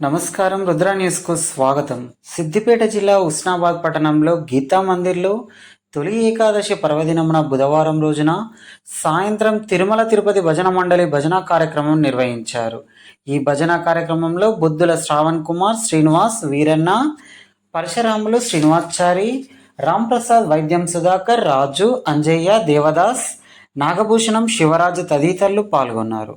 నమస్కారం రుద్ర న్యూస్కు స్వాగతం. సిద్దిపేట జిల్లా ఉస్నాబాద్ పట్టణంలో గీతా మందిర్లో తొలి ఏకాదశి పర్వదినమున బుధవారం రోజున సాయంత్రం తిరుమల తిరుపతి భజన మండలి భజన కార్యక్రమం నిర్వహించారు. ఈ భజన కార్యక్రమంలో బుద్ధుల శ్రావణ్ కుమార్ శ్రీనివాస్ వీరన్న పరశురాములు శ్రీనివాచారి రాంప్రసాద్ వైద్యం సుధాకర్ రాజు అంజయ్య దేవదాస్ నాగభూషణం శివరాజు తదితరులు పాల్గొన్నారు.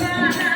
Yeah.